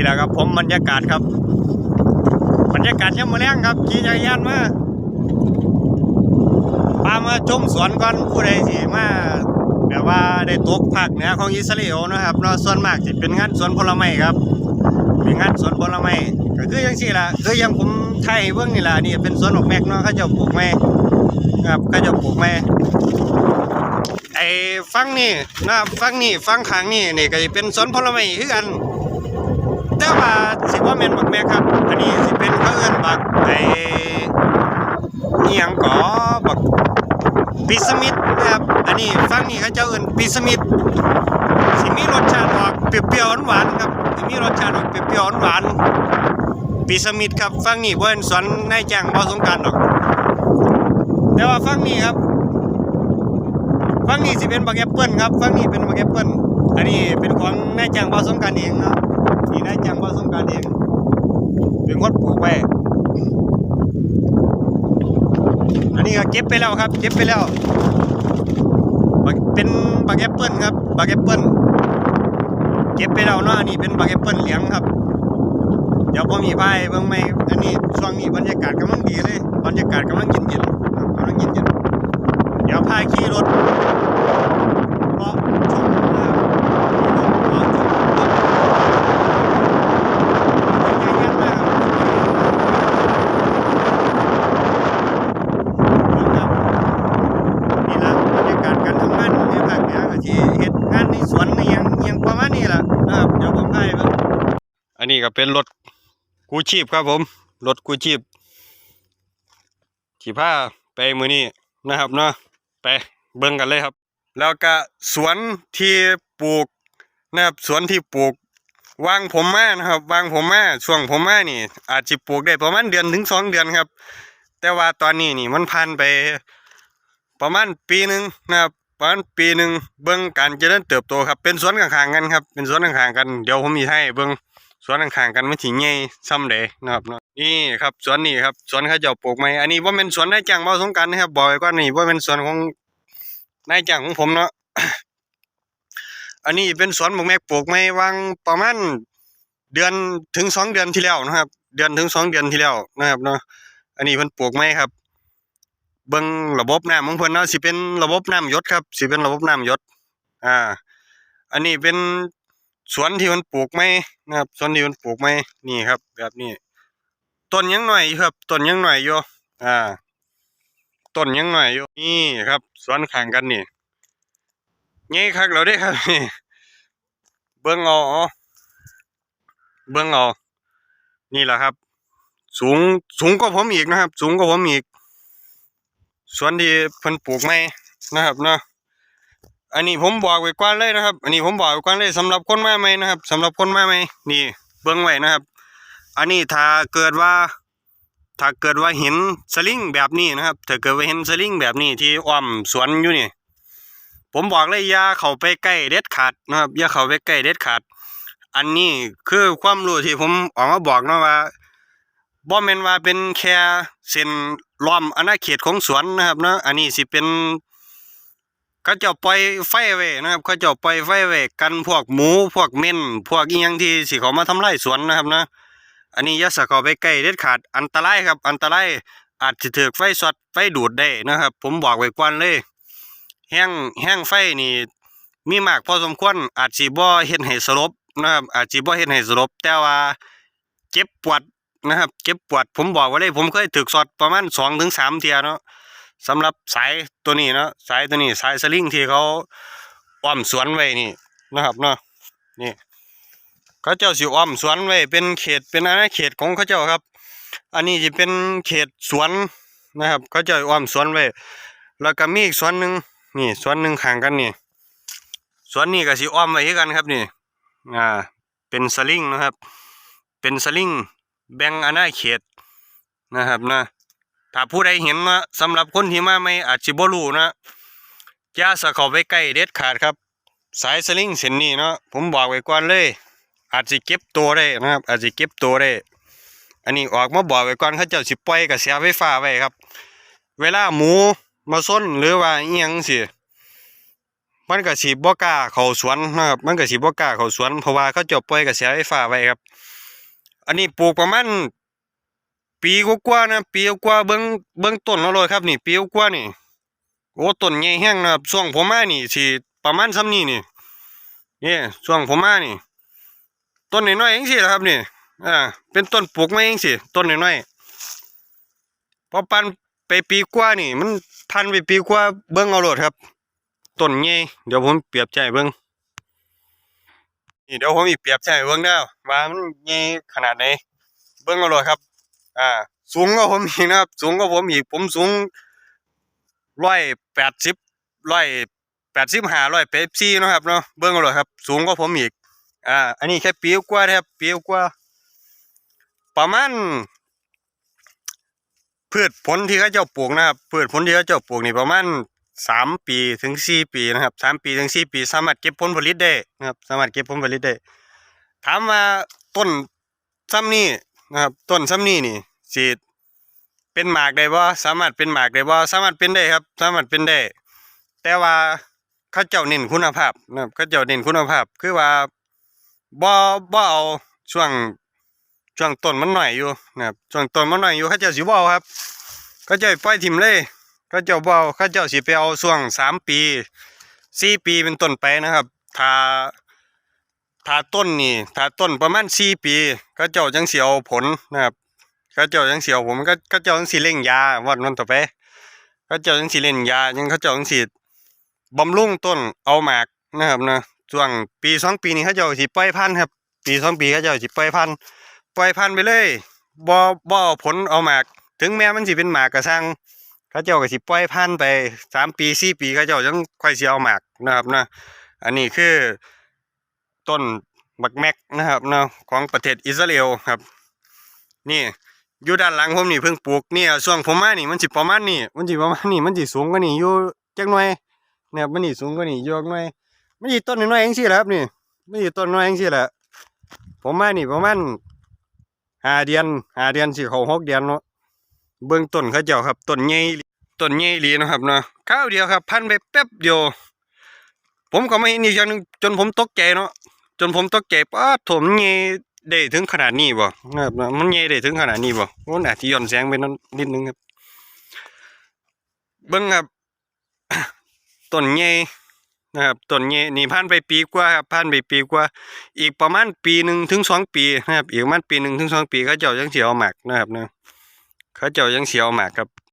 นี่แหละครับผมบรรยากาศครับ บรรยากาศยังมาแรงครับขี่จักรยานมาพามาชมสวนก่อนผู้ใดสิมาแบบว่าได้ตกภาคเหนือของอิสราเอลนะครับเนาะส่วนมากสิเป็นงานสวนผลไม้ครับเป็นงานสวนผลไม้ก็คือยังสี่ล่ะคือยังผมไทยเบื้องนี่ล่ะนี่เป็นสวนดอกแมกเนาะเขาจะปลูกไม้ครับเขาจะปลูกไม้ไอ้ฟังนี่นะฟังนี่ฟังขางนี่นี่ก็สิเป็นสวนผลไม้คือกัน แต่ว่าสิว่าแมนบักแม่ครับ อันนี้สิเป็นเขาเอิ้นบักไอ้อียงก่อบักปิสมิดนะครับ อันนี้ฝั่งนี้เขาเจ้าเอิ้นปิสมิดสิมีรสชาติออกเปรี้ยวๆหวานครับสิมีรสชาติออกเปรี้ยวๆหวานปิสมิดครับฝั่งนี้บ่เป็นสวนนายจ้างบ่สงกรารดอก แต่ว่าฝั่งนี้ครับฝั่งนี้สิเป็นบักแอปเปิ้ลครับฝั่งนี้เป็นบักแอปเปิ้ลอันนี้เป็นของนายจ้างบ่สงการเองเนาะ ที่ได้จังว่าสงการเองเป็นคนปลูกไว้อันนี้ก็เก็บไปแล้วครับ เก็บไปแล้วเป็นบักแอปเปิลครับบักแอปเปิลเก็บไปแล้วเนาะอันนี้เป็นบักแอปเปิลเหลืองครับ เดี๋ยวผมมีไฟเบิ่งไหมอันนี้ช่วงนี้บรรยากาศกำลังดีเลยบรรยากาศกำลังเย็นๆกำลังเย็นๆเดี๋ยวพาขี่รถเลาะชมนะครับเลาะชมต้น นี่ละบรรยากาศการทำงานในภาคเหนือก็สิเฮ็ดงานในสวนในหยังอิห ยังประมาณนี้ล่ะนะครับเดี๋ยวผมให้เบิ่งอันนี้ก็เป็นรถกู้ชีพครับผมรถกู้ชีพที่พาไปมือนี้นะครับเนาะไปเบิ่งกันเลยครับ แล้วก็สวนที่ปลูกนะครับสวนที่ปลูกวางผมมานะครับวางผมมาช่วงผมมานี่ อาจสิปลูกได้ประมาณเดือนถึงสองเดือนครับ แต่ว่าตอนนี้นี่มันผ่านไปประมาณปีหนึ่งนะครับ ประมาณปีหนึ่งเบิ่งการเจริญเติบโตครับเป็นสวนข้างๆกันครับเป็นสวนข้างๆกันเดี๋ยวผมมีให้เบิ่งสวนข้างๆกันมันสิใหญ่ซ้ำใดนะครับเนาะนี่ครับสวนนี่ครับสวนเขาเจ้าปลูกไม้อันนี้บ่แม่นสวนนายจ้างบ่สงกรารนะครับบอกไว้ก่อนนี่บ่แม่นสวนของนายจ้างของผมเนาะอันนี้เป็นสวนบักแมกปลูกไม้วางประมาณเดือนถึงสองเดือนที่แล้วนะครับ เดือนถึงสองเดือนที่แล้วนะครับเนาะอันนี้เพิ่นปลูกไม้ครับ เบิ่งระบบน้ำของเพิ่นเนาะสิเป็นระบบน้ำยศครับสิเป็นระบบน้ำยศอ่า อันนี้เป็นสวนที่มันปลูกไม้นะครับสวนที่มันปลูกไม้นี่ครับ แบบนี้ต้นยังหน่อยครับต้นยังหน่อยอยู่อ่าต้นยังหน่อยอยู่นี่ครับ สวนข้างกันนี่ใหญ่คักแล้วเด้ครับนี่เบิ่งเอาเอาเบิ่งเอานี่แหละครับ สูงสูงกว่าผมอีกนะครับ สูงกว่าผมอีก สวนที่เพิ่นปลูกไม้นะครับเนาะอันนี้ผมบอกไว้ก่อนเลยนะครับ อันนี้ผมบอกไว้ก่อนเลยสำหรับคนมาใหม่นะครับสำหรับคนมาใหม่นี่เบิ่งไว้นะครับ อันนี้ถ้าเกิดว่า ถ้าเกิดว่าเห็นสลิงแบบนี้นะครับ ถ้าเกิดว่าเห็นสลิงแบบนี้ที่อ้อมสวนอยู่นี่ ผมบอกเลยอย่าเข้าไปใกล้เด็ดขาดนะครับอย่าเข้าไปใกล้เด็ดขาด อันนี้คือความรู้ที่ผมออกมาบอกนะว่า บ่แม่นว่าเป็นแค่เส้นล้อมอาณาเขตของสวนนะครับเนาะอันนี้สิเป็นเขาจ้าปล่อยไฟไว้นะครับเขาจ้าปล่อยไฟไว้กันพวกหมูพวกเม่นพวกอีหยังที่สิเขามาทำลายสวนนะครับนะอันนี้ยาสะเขาไปใกล้เด็ดขาดอันตรายครับ อันตรายอาจสิถูกไฟช็อตไฟดูดได้นะครับ ผมบอกไว้ก่อนเลย แห้งแห้งไฟนี่มีมากพอสมควรอาจสิบ่เฮ็ดให้สลบนะครับอาจสิบ่เฮ็ดให้สลบแต่ว่าเจ็บปวด นะครับ เจ็บปวดผมบอกไว้เลยผมเคยถึกสอดประมาณสองถึงสามเทียเนาะสำหรับสายตัวนี้เนาะสายตัวนี้สายสลิงที่เขาอ้อมสวนไว้นี่นะครับเนาะนี่เขาเจ้าสิอ้อมสวนไว้เป็นเขตเป็นอาณาเขตของเขาเจ้าครับ อันนี้จะเป็นเขตสวนนะครับเขาเจ้าอ้อมสวนไว้แล้วก็มีอีกสวนหนึ่งนี่สวนหนึ่งข้างกันนี่สวนนี้ก็สิอ้อมไว้กันครับนี่อ่าเป็นสลิงนะครับ เป็นสลิง แบ่งอาณาเขตนะครับนะถ้าผู้ใดเห็นนะสำหรับคนที่มาไม่อาจสิบ่รู้นะอย่าสะเข้าไปใกล้เด็ดขาดครับ สายสลิงเส้นนี้เนาะผมบอกไว้ก่อนเลย อาจสิเก็บตัวได้นะครับ อาจสิเก็บตัวได้อันนี้ออกมาบอกไว้ก่อนเขาเจ้าสิปล่อยกระแสไฟฟ้าไว้ครับ เวลาหมูมาส้นหรือว่าเอียงสิมันก็สิบ่กล้าเขาสวนนะครับ มันก็สิบ่กล้าเขาสวนเพราะว่าเขาจะปล่อยกระแสไฟฟ้าไว้ครับ อันนี้ปลูกประมาณปีกว่าๆนะปีกว่าเบิ่งเบิ่งต้นแล้วเลยครับนี่ปีกว่านี่โอ้ต้นใหญ่แห้งนะครับช่วงผมมานี่สิประมาณซ้ำนี้นี่นี่ช่วงผมมานี่ ต้นน้อยๆเองสิล่ะครับนี่อ่าเป็นต้นปลูกไมาเองสิต้นน้อยๆพอปันไปปีกว่านี่ มันพันไปปีกว่าเบิ่งเอาโลดครับต้นใหญ่เดี๋ยวผมเปรียบใจเบิ่ง นี่เดี๋ยวผมอีเปรียบใจเบิ่งเด้อว่ามันใหญ่ขนาดไหนเบิ่งเอาโลดครับ อ่า สูงกว่าผมอีกนะครับ สูงกว่าผมอีก ผมสูงร้อยแปดสิบร้อยแปดสิบห้าร้อยแปดสี่นะครับเนาะเบิ่งเอาโลดครับ สูงกว่าผมอีก อ่า อันนี้แค่ปีกว่าครับปีกว่า ประมาณพืชผลที่เขาเจ้าปลูกนะครับพืชผลที่เขาเจ้าปลูกนี่ประมาณ สามปีถึงสี่ปีนะครับสามปีถึงสี่ปี สามารถเก็บผลผลิตได้นะครับ สามารถเก็บผลผลิตได้ ถามว่าต้นซ้ำนี่นะครับ ต้นซ้ำนี่นี่สิเป็นหมากได้บ่สามารถเป็นหมากได้บ่สามารถเป็นได้ครับ สามารถเป็นได้ แต่ว่าเขาเจ้าเน้นคุณภาพนะครับเขาเจ้าเน้นคุณภาพ คือว่าบ่บ่เอาช่วงช่วงต้นมันหน่อยอยู่นะครับช่วงต้นมันหน่อยอยู่เขาเจ้าสิบ่ครับเขาเจ้าปล่อยทิ่มเลย เขาเจ้าบ่เอาเขาเจ้าสิไปเอาช่วงสามปีสี่ปีเป็นต้นไปนะครับถ้าถ้าต้นนี่ถ้าต้นประมาณสี่ปีเขาเจ้าจังเสิเอาผลนะครับเขาเจ้าจังเสิเอาผมก็เขาเจ้าจังสิเร่งยาวันวันต่อไปเขาเจ้าจังสิเล่นยายังเขาเจ้าจังสิบำรุงต้นเอาหมากนะครับนะช่วงปีสองปีนี้เขาเจ้าสิปล่อยพันธุ์ครับ ปีสองปีเขาเจ้าสิปล่อยพันธุ์ปล่อยพันธุ์ไปเลยบ่บ่เอาผลเอาหมาก ถึงแม้มันสิเป็นหมากก็ช่าง เขาเจ้าก็สิปล่อยพันไปสามปีสี่ปีเขาเจ้าจังค่อยสิเอาหมากนะครับนะอันนี้คือต้นบักแม็กนะครับนะของประเทศอิสราเอลครับ นี่อยู่ด้านหลังผมนี่เพิ่งปลูกเนี่ยช่วงผมมานี่มันสิประมาณนี้มันสิประมาณนี้มันสิสูงกว่านี้อยู่จักหน่อยเนี่ยมันนี่สูงกว่านี้อยู่จักหน่อยมันสิต้นน้อยเองสิแหละครับนี่มันสิต้นน้อยเองสิแหละผมมานี่ประมาณห้าเดือนห้าเดือนสิเขาหกเดือนเนาะ เบื้องต้นเขาเจ้าครับต้นใหญ่ต้นใหญ่อีหลีนะครับเนาะข้าวเดียวครับพันไปแป๊บเดียวผมก็ไม่เห็นอีกอย่างนึงจนผมตกใจเนาะจนผมตกใจป้าถมนใหญ่ได้ถึงขนาดนี้บ่ครับเนาะมันใหญ่ได้ถึงขนาดนี้บ่มันอาจจะย้อนแสงไปนั่นนิดนึงครับ เบิ่งครับต้นใหญ่นะครับต้นใหญ่นี่ผ่านไปปีกว่าครับผ่านไปปีกว่า อีกประมาณปีหนึ่งถึงสองปีนะครับ อีกประมาณปีหนึ่งถึงสองปีเขาเจ้ายังเสียเอาหมากนะครับเนาะ เขาเจ้ายังเสียเอาหมากครับ